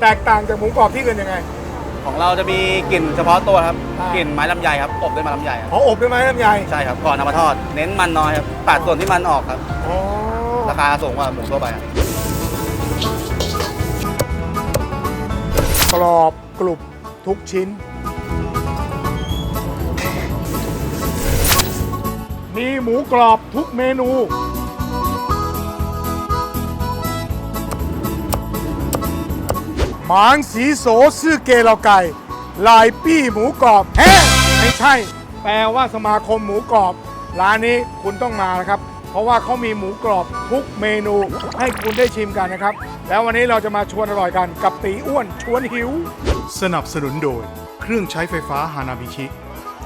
แตกต่างจากหมูกรอบที่อื่นยังไง ของเราจะมีกลิ่นเฉพาะตัวครับอ่ากลิ่นไม้ลำไยครับอบด้วยไม้ลำไยครับอ๋ออบด้วยไหมลำไยใช่ครับก่อนนำมาทอด เน้นมันน้อยครับตัดส่วนที่มันออกครับอ๋อราคาสูงกว่าหมูทั่วไปครับกรอบกรุบทุกชิ้น มีหมูกรอบทุกเมนู หมางสีโสซื่อเกเหลาไก่ ลายปี้หมูกรอบแฮ่ไม่ใช่ แปลว่าสมาคมหมูกรอบ ร้านนี้คุณต้องมานะครับ เพราะว่าเขามีหมูกรอบทุกเมนูให้คุณได้ชิมกันนะครับ แล้ววันนี้เราจะมาชวนอร่อยกันกับตีอ้วนชวนหิว สนับสนุนโดย เครื่องใช้ไฟฟ้าฮานาบิชิ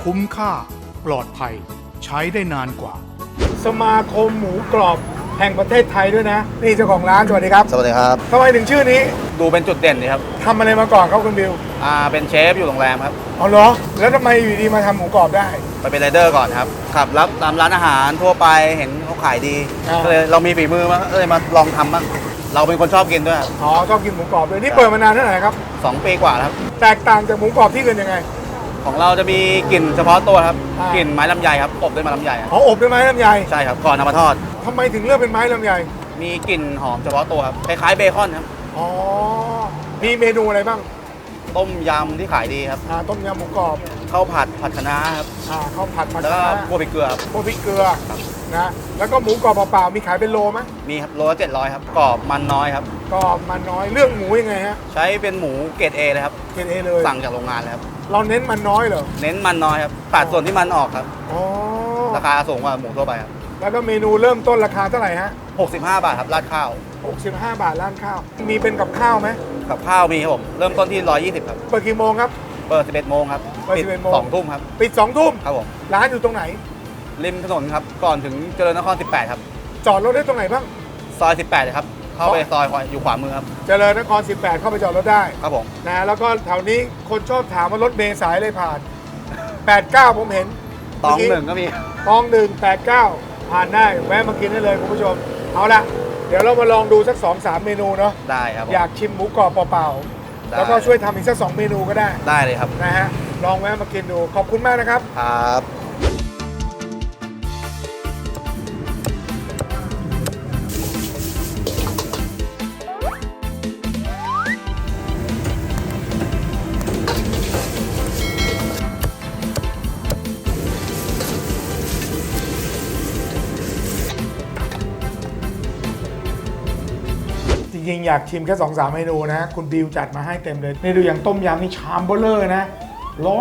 คุ้มค่า ปลอดภัย ใช้ได้นานกว่า สมาคมหมูกรอบ แห่งประเทศไทยด้วยนะ นี่เจ้าของร้านสวัสดีครับสวัสดีครับ ทำไมถึงชื่อนี้ดูเป็นจุดเด่นดีครับทำอะไรมาก่อนครับคุณบิวอ่าเป็นเชฟอยู่โรงแรมครับ เอาเหรอ แล้วทำไมอยู่ดีมาทำหมูกรอบได้ ไปเป็นไรเดอร์ก่อนครับขับรับตามร้านอาหารทั่วไปเห็นเขาขายดีอ่า ก็เลยเรามีฝีมือมาก็เลยมาลองทำบ้างเราเป็นคนชอบกินด้วยครับอ๋อชอบกินหมูกรอบเลยนี่เปิดมานานเท่าไหร่ครับ สองปีกว่าแล้วครับ แตกต่างจากหมูกรอบที่อื่นยังไง ของเราจะมีกลิ่นเฉพาะตัวครับอ่ากลิ่นไม้ลำไยครับอบด้วยไม้ลำไยครับอ๋ออบด้วยไหมลำไยใช่ครับก่อนนำมาทอด ทำไมถึงเลือกเป็นไม้ลำไยมีกลิ่นหอมเฉพาะตัวครับคล้ายๆเบคอนครับ อ๋อ มีเมนูอะไรบ้างต้มยำที่ขายดีครับอ่าต้มยำหมูกรอบข้าวผัดผัดคะน้าครับ อ่าข้าวผัดผัดแล้วก็คะน้าคั่วพริกเกลือครับ พวกพริกเกลือนะแล้วก็หมูกรอบเปล่าๆมีขายเป็นโลไหมมีครับโลละเจ็ดร้อยครับกรอบมันน้อยครับ กรอบมันน้อยเรื่องหมูยังไงฮะใช้เป็นหมูเกรดเอเลยครับ เกณฑ์เอเลยสั่งจากโรงงานเลยครับ เราเน้นมันน้อยเหรอเน้นมันน้อยครับตัดส่วนที่มันออกครับ อ๋อราคาสูงกว่าหมูทั่วไปครับ แล้วก็เมนูเริ่มต้นราคาเท่าไหร่ฮะ 65 บาทครับราดข้าว 65 บาทร้านข้าว มีเป็นกับข้าวไหมกับข้าวมีครับผม เริ่มต้นที่ 120 ครับ เปิดกี่โมงครับ เปิด 11 โมงครับเปิดปิด11โมง 2ทุ่มครับ ปิด2ทุ่มครับผม ร้านอยู่ตรงไหน ริมถนนครับ ก่อนถึงเจริญนคร 18 ครับ จอดรถได้ตรงไหนบ้าง ซอย 18เลยครับ เข้าไปซอยอยู่ขวามือครับ เจริญนคร 18 เข้าไปจอดรถได้ครับผม นะแล้วก็แถวนี้คนชอบถามว่ารถเมล์สายอะไรผ่าน 89 ผมเห็นตองเมื่กี้หนึ่งก็มี ตองหนึ่ง89 ผ่านได้แวะมากินได้เลยคุณผู้ชม เอาละเดี๋ยวเรามาลองดูสัก 2-3 เมนูเนาะได้ครับผม อยากชิมหมูกรอบเปล่าได้ๆแล้วก็ช่วยทำอีกสัก 2 เมนูก็ได้ได้เลยครับนะฮะลองแวะมากินดูขอบคุณมากนะครับ ครับ ริงๆ อยากชิมแค่2อสามเมนูนะ คุณบิวจัดมาให้เต็มเลย นี่ดูอย่างต้มยำนี่ชามเบลเลอร์นะ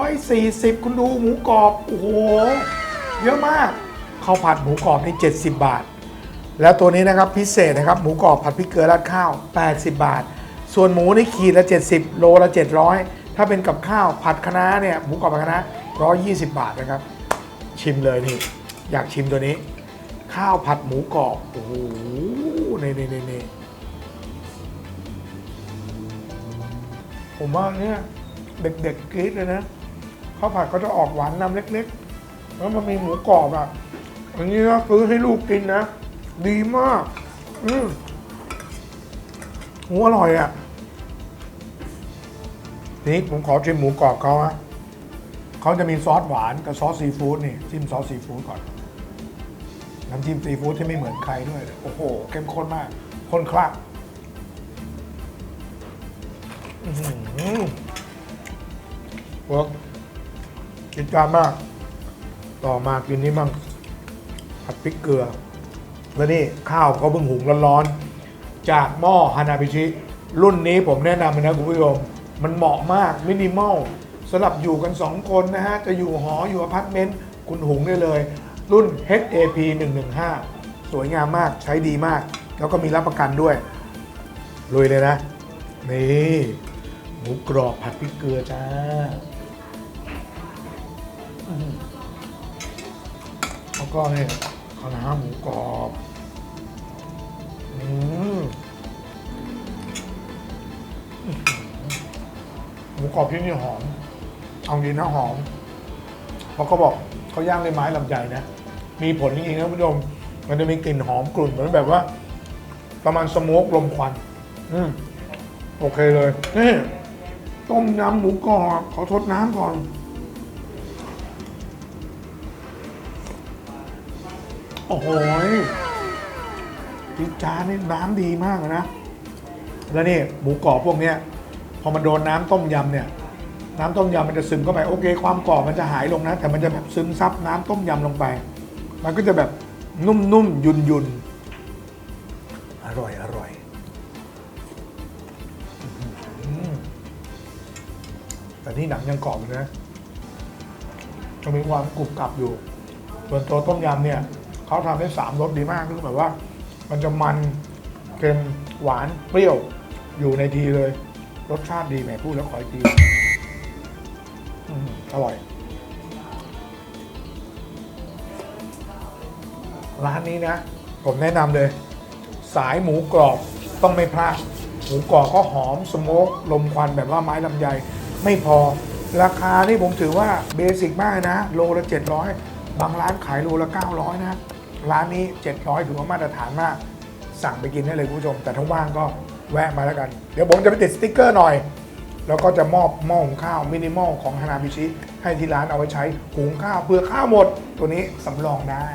140 คุณดูหมูกรอบ โอ้โห เยอะมากข้าวผัดหมูกรอบนี่ 70 บาท แล้วตัวนี้นะครับพิเศษนะครับ หมูกรอบผัดพริกเกลือราดข้าว 80 บาท ส่วนหมูนี่ขีดละ 70 โลละ 700 ถ้าเป็นกับข้าวผัดคะน้าเนี่ยหมูกรอบผัดคะน้า120 บาทนะครับ ชิมเลยนี่ อยากชิมตัวนี้ ข้าวผัดหมูกรอบ โอ้โหนี่นี่นี่ ผมว่าเนี่ยเด็กๆกรี๊ดเลยนะข้าวผัดก็จะออกหวานนำเล็กๆ แล้วมันมีหมูกรอบอะอันนี้นะซื้อให้ลูกกินนะ ดีมาก อืมหมูอร่อยอะนี่ผมขอชิมหมูกรอบเขาอะเขาจะมีซอสหวานกับซอสซีฟู้ดนี่จิ้มซอสซีฟู้ดก่อนน้ำจิ้มซีฟู้ดที่ไม่เหมือนใครด้วย โอ้โหเข้มข้นมากข้นคลัก อื้อหือเวิร์กกินจานมาก ต่อมากินนี่บ้างผัดพริกเกลือ แล้วนี่ข้าวเขาเพิ่งหุงร้อนๆ จากหม้อฮานาบิชิ รุ่นนี้ผมแนะนำเลยนะคุณผู้ชม มันเหมาะมาก มินิมอลสำหรับอยู่กัน 2 คนนะฮะ จะอยู่หออยู่อพาร์ตเมนต์ คุณหุงได้เลย รุ่น HAP 115 สวยงามมากใช้ดีมาก แล้วก็มีรับประกันด้วยลุยเลยนะ นี่ หมูกรอบผัดพริกเกลือจ้าแล้วก็นี่ข้าวหน้าหมูกรอบอือหมูกรอบที่นี่หอม เอาดีนะหอม เพราะเขาบอกเขาย่างด้วยไม้ลำไยนะ มีผลจริงๆนะคุณผู้ชม มันจะมีกลิ่นหอมกลุ่นเหมือนแบบว่า ประมาณสโมกลมควัน อืม โอเคเลยนี่ ต้มยำหมูกรอบขอทดน้ำก่อน โอ้โหจิจานนี่น้ำดีมากนะ แล้วนี่หมูกรอบพวกเนี้ย พอมันโดนน้ำต้มยำเนี่ย น้ำต้มยำมันจะซึมเข้าไปโอเค ความกรอบมันจะหายลงนะ แต่มันจะแบบซึมซับน้ำต้มยำลงไป มันก็จะแบบนุ่มๆยุ่นๆอร่อยอร่อย แต่นี่หนังยังกรอบอยู่นะจะมีความกรุบกรับอยู่ ส่วนตัวต้มยำเนี่ยเขาทำได้สามรสดีมากคือแบบว่า มันจะมันเค็มหวานเปรี้ยวอยู่ในทีเลย รสชาติดีแหมพูดแล้วขออีกทีอืมอร่อย ร้านนี้นะ ผมแนะนำเลย สายหมูกรอบต้องไม่พลาดหมูกรอบก็หอมสโมกลมควันแบบว่าไม้ลำไย ไม่พอ ราคานี่ผมถือว่าเบสิกมากนะ โลละ 700 บางร้านขายโลละ 900 นะ ร้านนี้ 700 ถือว่ามาตรฐานมาก สั่งไปกินได้เลยคุณผู้ชม แต่ถ้าว่างก็แวะมาแล้วกัน เดี๋ยวผมจะไปติดสติ๊กเกอร์หน่อย แล้วก็จะมอบหม้อหุงข้าวมินิมอลของฮานาบิชิให้ที่ร้านเอาไว้ใช้หุงข้าวเพื่อข้าวหมด ตัวนี้สำรองได้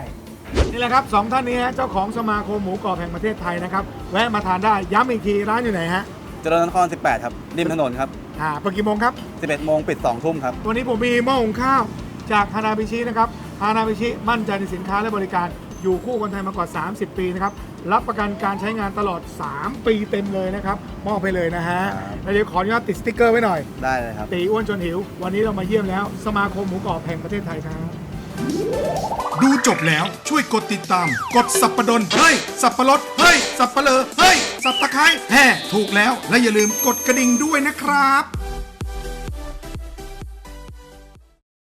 นี่แหละครับสองท่านนี้ฮะเจ้าของสมาคมหมูกรอบแห่งประเทศไทยนะครับ แวะมาทานได้ย้ำอีกทีร้านอยู่ไหนฮะ เจริญนคร 18 ครับ ริมถนนครับ อ่าเปิดกี่โมงครับ 11โมงปิด2ทุ่มครับ วันนี้ผมมีหม้อหุงข้าวจากฮานาบิชินะครับฮานาบิชิมั่นใจในสินค้าและบริการอยู่คู่คนไทยมากว่า 30 ปีนะครับ รับประกันการใช้งานตลอด 3 ปีเต็มเลยนะครับมอบไปเลยนะฮะครับ แล้วเดี๋ยวขออนุญาตติดสติ๊กเกอร์ไว้หน่อย ได้เลยครับ ตีอ้วนจนหิว วันนี้เรามาเยี่ยมแล้ว สมาคมหมูกรอบแห่งประเทศไทยครับ ดูจบแล้วช่วยกดติดตาม กดสับประดนเฮ้ยสับประรดเฮ้ยสับปะเลอเฮ้ย สับตะไคร้แห่ถูกแล้วและอย่าลืมกดกระดิ่งด้วยนะครับ